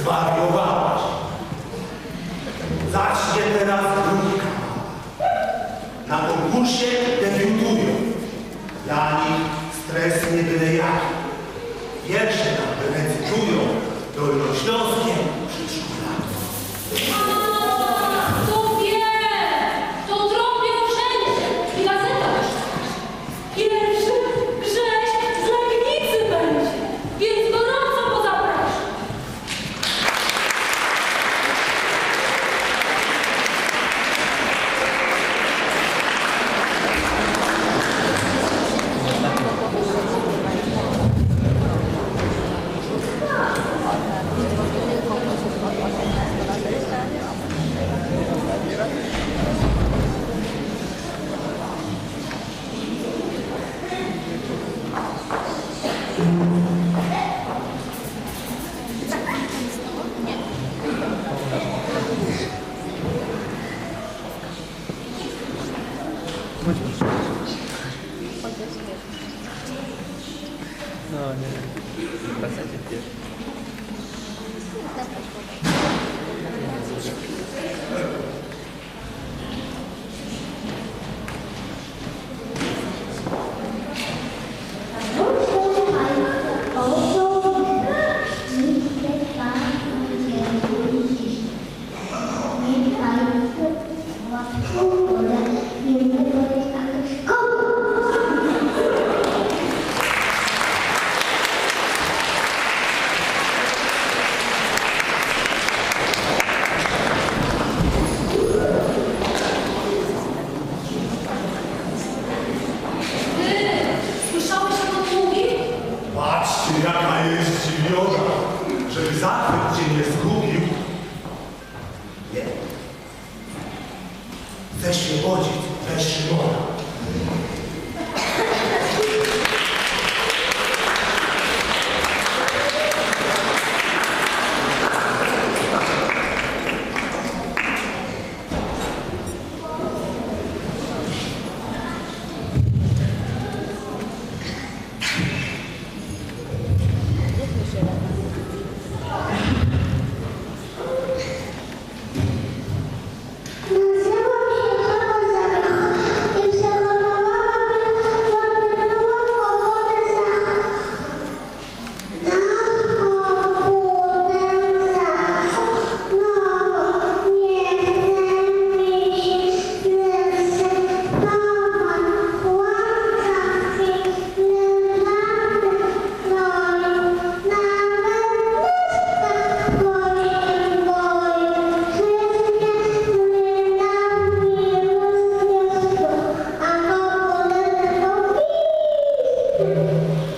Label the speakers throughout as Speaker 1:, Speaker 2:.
Speaker 1: Zwariowałaś. Zacznie teraz drugi Na konkursie debiutują. Dla nich stres nie byle jaki. Wiersze nam recytują dolnośląskie
Speaker 2: Thank you.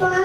Speaker 2: Wah.